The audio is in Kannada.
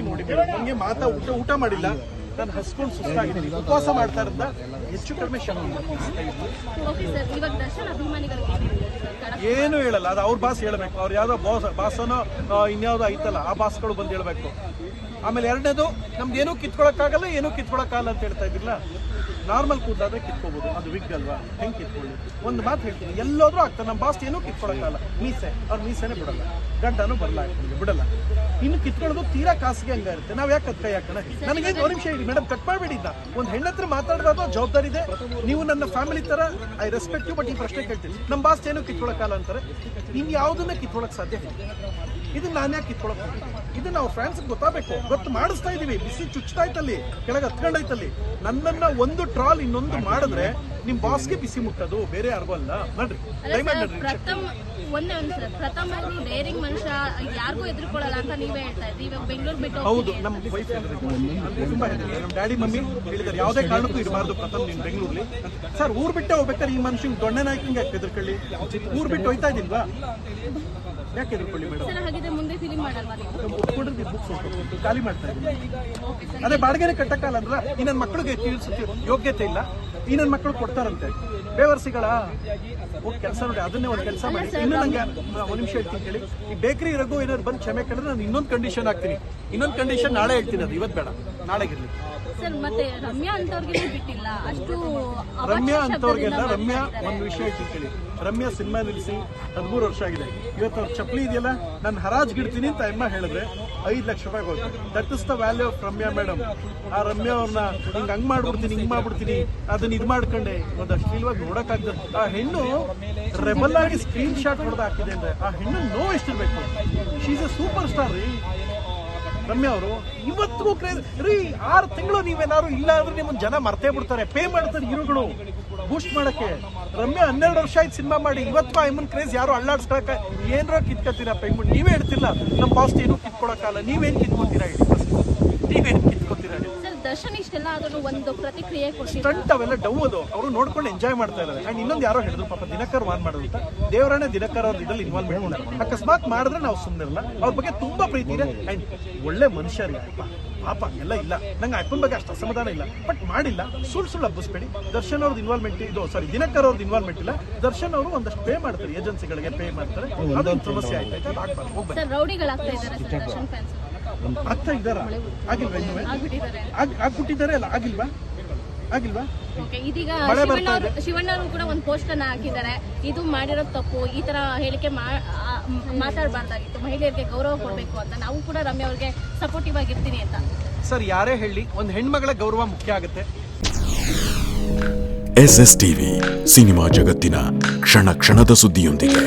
ನೋಡಿದ್ದೀವಿ. ನನಗೆ ಮಾತಾ ಊಟ ಊಟ ಮಾಡಿಲ್ಲ. ನಾನು ಹಸ್ಕೊಂಡು ಸುಸ್ತಾಗಿದ್ದೀನಿ. ಉಪವಾಸ ಮಾಡ್ತಾ ಇರೋದ್ರಿಂದ ಹೆಚ್ಚು ಕಡಿಮೆ ಶಕ್ತಿ ಏನ್ ಹೇಳಲ್ಲ. ಅದು ಅವ್ರ ಬಾಸ್ ಹೇಳ್ಬೇಕು. ಅವ್ರು ಯಾವ್ದೋ ಬಾಸ್ ಬಾಸನೋ ಆ, ಇನ್ಯಾವುದೋ ಐತಲ್ಲ ಆ ಬಾಸ್ಗಳು ಬಂದು ಹೇಳ್ಬೇಕು. ಆಮೇಲೆ ಎರಡನೇದು, ನಮ್ದು ಏನೂ ಕಿತ್ಕೊಳಕ್ಕಾಗಲ್ಲ ಏನೂ ಕಿತ್ಕೊಳಕ್ಕಾಗಲ್ಲ ಅಂತ ಹೇಳ್ತಾ ಇದ್ದಿಲ್ಲ ನಾರ್ಮಲ್ ಕೂದಲಾದ್ರೆ ಕಿತ್ಕೋಬಹುದು ಅದು ವಿಗ್ ಅಲ್ವಾ? ಹೆಂಗೆ ಕಿತ್ಕೊಳ್ಳಿ? ಒಂದು ಮಾತು ಹೇಳ್ತೀನಿ. ಎಲ್ಲೋದ್ರೂ ಆಗ್ತದೆ ನಮ್ಮ ಬಾಸ್ ಏನೂ ಕಿತ್ಕೊಳಕ್ಕಾಗಲ್ಲ. ಮೀಸೆ. ಅವ್ರ ಮೀಸೆನೇ ಬಿಡಲ್ಲ. ಗಡ್ಡನು ಬರಲ್ಲ ಹಾಕೊಂಡು ಬಿಡಲ್ಲ. ಇನ್ನು ಕಿತ್ಕೊಳ್ಳೋದು ತೀರಾ ಖಾಸಗಿ ಹಂಗ ಇರುತ್ತೆ. ನಾವ್ ಯಾಕೆ ಕೈ ಹಾಕೋಣ ನನಗೆ ಒಂದು ನಿಮಿಷ ಹೇಳಿ. ಮೇಡಮ್ ಕಟ್ ಮಾಡಬೇಡಿದ್ದ ಒಂದು ಹೆಣ್ಣತ್ರ ಮಾತಾಡಬಾರ್ದು ಜವಾಬ್ದಾರಿ ಇದೆ. ನೀವು ನನ್ನ ಫ್ಯಾಮಿಲಿ ತರ ಐ ರೆಸ್ಪೆಕ್ಟ್ ಯು ಬಟ್ ಈ ಪ್ರಶ್ನೆ ಕೇಳ್ತೀನಿ. ನಮ್ಮ ಬಾಸ್ ಏನು ಕಿತ್ಕೊಳಕ್ಕಾಗಲ್ಲ ಅಂತಾರೆ. ಇನ್ ಯಾವುದನ್ನ ಕಿತ್ಕೊಳಕ್ ಸಾಧ್ಯ ಹೇಳಿ ಇದನ್ನ ನಾನು ಯಾಕೆ ಹೋಗ್ಲಿ? ಇದನ್ನ ಅವ್ರ ಫ್ಯಾನ್ಸ್ ಗೊತ್ತಾಗಬೇಕು. ಗೊತ್ತು ಮಾಡಿಸ್ತಾ ಇದೀವಿ. ಬಿಸಿ ಚುಚ್ತಾ ಇತ್ತಲ್ಲಿ. ಕೆಳಗೆ ಹತ್ಕೊಂಡೈತಲ್ಲಿ ನನ್ನನ್ನ ಒಂದು ಟ್ರಾಲ್ ಇನ್ನೊಂದು ಮಾಡಿದ್ರೆ ನಿಮ್ ಬಾಸ್ಗೆ ಬಿಸಿ ಮುಟ್ಟೋದು. ಬೇರೆ ಯಾರಿಗೂ ಅಲ್ಲ. ನೋಡ್ರಿ. ನೀವೇ ಹೌದು ನಮ್ಮ ವೈಫ್ ತುಂಬಾ ಹೇಳಿದ್ರು ನಮ್ಮ ಡ್ಯಾಡಿ ಮಮ್ಮಿ ಹೇಳಿದಾರೆ ಯಾವುದೇ ಕಾರಣಕ್ಕೂ ಇರಬಾರ್ದು ಪ್ರಥಮ್ ನೀನು ಬೆಂಗಳೂರಲ್ಲಿ ಸರ್ ಊರ್ ಬಿಟ್ಟೆ ಹೋಗ್ಬೇಕಾದ್ರೆ ಈ ಮನುಷ್ಯಂಗೆ ದೊಣ್ಣೆ ನಾಯ್ಕಿಂಗ್ ಯಾಕೆ ಊರ್ ಬಿಟ್ಟು ಹೋಯ್ತಾ ಇದಿಲ್ವಾ ಯಾಕೆ ಎದುರ್ಕೊಳ್ಳಿ ಮೇಡಮ್? ಕೊಡ್ರಿ ಬುಕ್ಸ್ ಖಾಲಿ ಮಾಡ್ತಾ ಇದ್ದೀನಿ ಅದೇ ಬಾಡಿಗೆನೆ ಕಟ್ಟಕ್ಕಲ್ಲ ಅಂದ್ರೆ ಈ ನನ್ನ ಮಕ್ಕಳಿಗೆ ತೀರ್ಸುತ್ತೆ ಯೋಗ್ಯತೆ ಇಲ್ಲ ಈ ನನ್ನ ಮಕ್ಕಳು ಕೊಡ್ತಾರಂತೆ. ಬೇವರ್ಸಿಗಳ? ಹೋಗಿ ಕೆಲಸ ನೋಡಿ ಅದನ್ನೇ ಒಂದು ಕೆಲಸ ಮಾಡಿ. ಇನ್ನು ನಂಗೆ ಒಂದು ನಿಮಿಷ ಹೇಳ್ತೀನಿ ಕೇಳಿ. ಈ ಬೇಕರಿ ರಘು ಏನಾದ್ರು ಬಂದು ಕ್ಷಮೆ ಕೇಳಿದ್ರೆ ನಾನು ಇನ್ನೊಂದು ಕಂಡೀಷನ್ ಹಾಕ್ತೀನಿ. ಇನ್ನೊಂದು ಕಂಡೀಷನ್ ನಾಳೆ ಹೇಳ್ತೀನಿ ಅದು ಇವತ್ತು ಬೇಡ ನಾಳೆಗಿರ್ಲಿ. ಸರ್ ಮತ್ತೆ ರಮ್ಯಾ ಅಂತವ್ರಿಗೆ ಬಿಟ್ಟಿಲ್ಲ. ಅಷ್ಟು ರಮ್ಯಾ ಅಂತವ್ರಿಗೆಲ್ಲ ರಮ್ಯಾ ಒಂದು ವಿಷಯ ಕೇಳಿ. ರಮ್ಯಾ ಸಿನಿಮಾ ನಿಲ್ಲಿಸಿ ಹದಿಮೂರು ವರ್ಷ ಆಗಿದೆ. ಇವತ್ತು ಅವ್ರ ಚಪ್ಪಲಿ ಇದೆಯಲ್ಲ? ನಾನು ಹರಾಜ್ ಗಿಡ್ತೀನಿ ಅಂತ ಅಮ್ಮ ಹೇಳಿದ್ರೆ ಐದು ಲಕ್ಷ ರೂಪಾಯಿ ಹೋಗಿ that is the value of Ramya madam ಆ ರಮ್ಯಾ ಅವ್ರನ್ನ ಹಿಂಗ್ ಹಂಗ್ ಮಾಡ್ಬಿಡ್ತೀನಿ ಹಿಂಗೆ ಮಾಡ್ಬಿಡ್ತೀನಿ ಅದನ್ನ ಇದು ಮಾಡ್ಕೊಂಡೆ. ಒಂದು ಅಶ್ಲೀಲವಾಗಿ ನೋಡೋಕ್ಕಾಗ್ತದೆ. ಆ ಹೆಣ್ಣು ರೆಬಲ್ ಆಗಿ ಸ್ಕ್ರೀನ್ ಶಾಟ್ ಹೊಡೆದು ಹಾಕಿದೆ ಅಂದ್ರೆ ಆ ಹೆಣ್ಣು ನೋವು ಎಷ್ಟಿರ್ಬೇಕು ಶೀಸ್ ಎ ಸೂಪರ್ ಸ್ಟಾರ್ ರೀ. ರಮ್ಯಾ ಅವರು, ಇವತ್ತಿಗೂ ಕ್ರೇಜ್, ರೀ, ಆರು ತಿಂಗಳು ನೀವೇನಾದ್ರು ಇಲ್ಲ ಅಂದ್ರೆ ನಿಮ್ಮನ್ನ ಜನ ಮರ್ತೇ ಬಿಡ್ತಾರೆ. ಪೇ ಮಾಡ್ತಾರೆ ಹೀರೋಗಳು ಬೂಸ್ಟ್ ಮಾಡಕ್ಕೆ. ರಮ್ಯ ಹನ್ನೆರಡು ವರ್ಷ ಆಯ್ತು ಸಿನಿಮಾ ಮಾಡಿ, ಇವತ್ತು ಐಮನ್ ಕ್ರೇಜ್ ಯಾರು ಅಳ್ಳಾಡ್ಸ್ಕೊಳಕ, ಏನ್ರ ಪೇ ಪೇಮೆಂಟ್ ನೀವೇ ಹೇಳ್ತಿಲ್ಲ ನಮ್ಮ ಪಾಸ್ಟ್ ಏನು ಕಿತ್ಕೊಳಕ್ಕಾಗಲ್ಲ, ನೀವೇನ್ ಕಿತ್ಕೋತೀರಾ? ನೀವೇನ್ ಸರ್ ದರ್ಶನ್ ಇಷ್ಟೆಲ್ಲ ಆದ್ರೂ ಒಂದು ಪ್ರತಿಕ್ರಿಯೆ ಕೊಟ್ಟಿಲ್ಲ. ಸ್ಟಂಟ್ ಅವೆಲ್ಲ ಡೌ ಅದು. ಅವರು ನೋಡ್ಕೊಂಡು ಎಂಜಾಯ್ ಮಾಡ್ತಾ ಇದ್ದಾರೆ. ಅಂಡ್ ಇನ್ನೊಂದು ಯಾರೋ ಹೇಳಿದ್ರು ಪಾಪ ದಿನಕರ್ ವಾನ್ ಮಾಡೋದು ಅಂತ. ದೇವರಾಣೆ ದಿನಕರ್ ಅವ್ರ ಇದ್ರಲ್ಲಿ ಇನ್ವಾಲ್ವ್ ಮಾಡ್ಕೊಂಡು ಅಕಸ್ಮಾತ್ ಮಾಡಿದ್ರೆ ನಾವು ಸುಮ್ಮನಿರಲ್ಲ ಅವ್ರ ಬಗ್ಗೆ ತುಂಬಾ ಪ್ರೀತಿ ಇದೆ. ಅಂಡ್ ಒಳ್ಳೆ ಮನುಷ್ಯರು ಪಾಪ ಎಲ್ಲ ಇಲ್ಲ. ನಂಗೆ ಅಪ್ಪನ ಬಗ್ಗೆ ಅಷ್ಟು ಅಸಮಾಧಾನ ಇಲ್ಲ. ಬಟ್ ಮಾಡಿಲ್ಲ. ಸುಳ್ಳು ಸುಳ್ಳು ಹಬ್ಬಿಸ್ಬೇಡಿ. ದರ್ಶನ್ ಅವ್ರದ್ದು ಇನ್ವಾಲ್ವ್ಮೆಂಟ್ ಇದು ಸಾರಿ ದಿನಕರ್ ಅವ್ರದ್ದು ಇನ್ವಾಲ್ವ್ಮೆಂಟ್ ಇಲ್ಲ. ದರ್ಶನ್ ಅವರು ಒಂದಷ್ಟು ಪೇ ಮಾಡ್ತಾರೆ. ಏಜೆನ್ಸಿಗಳಿಗೆ ಪೇ ಮಾಡ್ತಾರೆ. ಅದೊಂದು ಸಮಸ್ಯೆ ಆಯ್ತು. ಹೋಗ್ಬೇಕು ರೌಡಿಗಳಾಗ್ತಾ ಇದ್ದಾರೆ ದರ್ಶನ್ ಫ್ಯಾನ್ಸ್ ಆಗ್ತಾ ಇದ್ದಾರ? ಆಗಿಲ್ವಾ ಇನ್ನೂ? ಆಗ್ಬಿಟ್ಟಿದ್ದಾರೆ ಆಗ್ಬಿಟ್ಟಿದ್ದಾರೆ ಅಲ್ಲ ಆಗಿಲ್ವಾ? ಆಗಿಲ್ವಾ? ಓಕೆ ಇದೀಗ ಮಳೆ ಬರ್ತಾ ಶಿವಣ್ಣ ಅವರು ಕೂಡ ಒಂದು ಪೋಸ್ಟ್ ಅನ್ನ ಹಾಕಿದ್ದಾರೆ. ಇದು ಮಾಡಿರೋ ತಪ್ಪು. ಈ ತರ ಹೇಳಿಕೆ ಮಾತಾಡಬಾರ್ದಾಗಿತ್ತು. ಮಹಿಳೆಯರಿಗೆ ಗೌರವ ಕೊಡಬೇಕು ಅಂತ. ನಾವು ಕೂಡ ರಮ್ಯ ಅವ್ರಿಗೆ ಸಪೋರ್ಟಿವ್ ಆಗಿರ್ತೀನಿ ಅಂತ. ಸರ್ ಯಾರೇ ಹೇಳಿ ಒಂದು ಹೆಣ್ಮಗಳ ಗೌರವ ಮುಖ್ಯ ಆಗುತ್ತೆ. ಎಸ್ ಎಸ್ ಟಿವಿ ಸಿನಿಮಾ ಜಗತ್ತಿನ ಕ್ಷಣ ಕ್ಷಣದ ಸುದ್ದಿಯೊಂದಿಗೆ.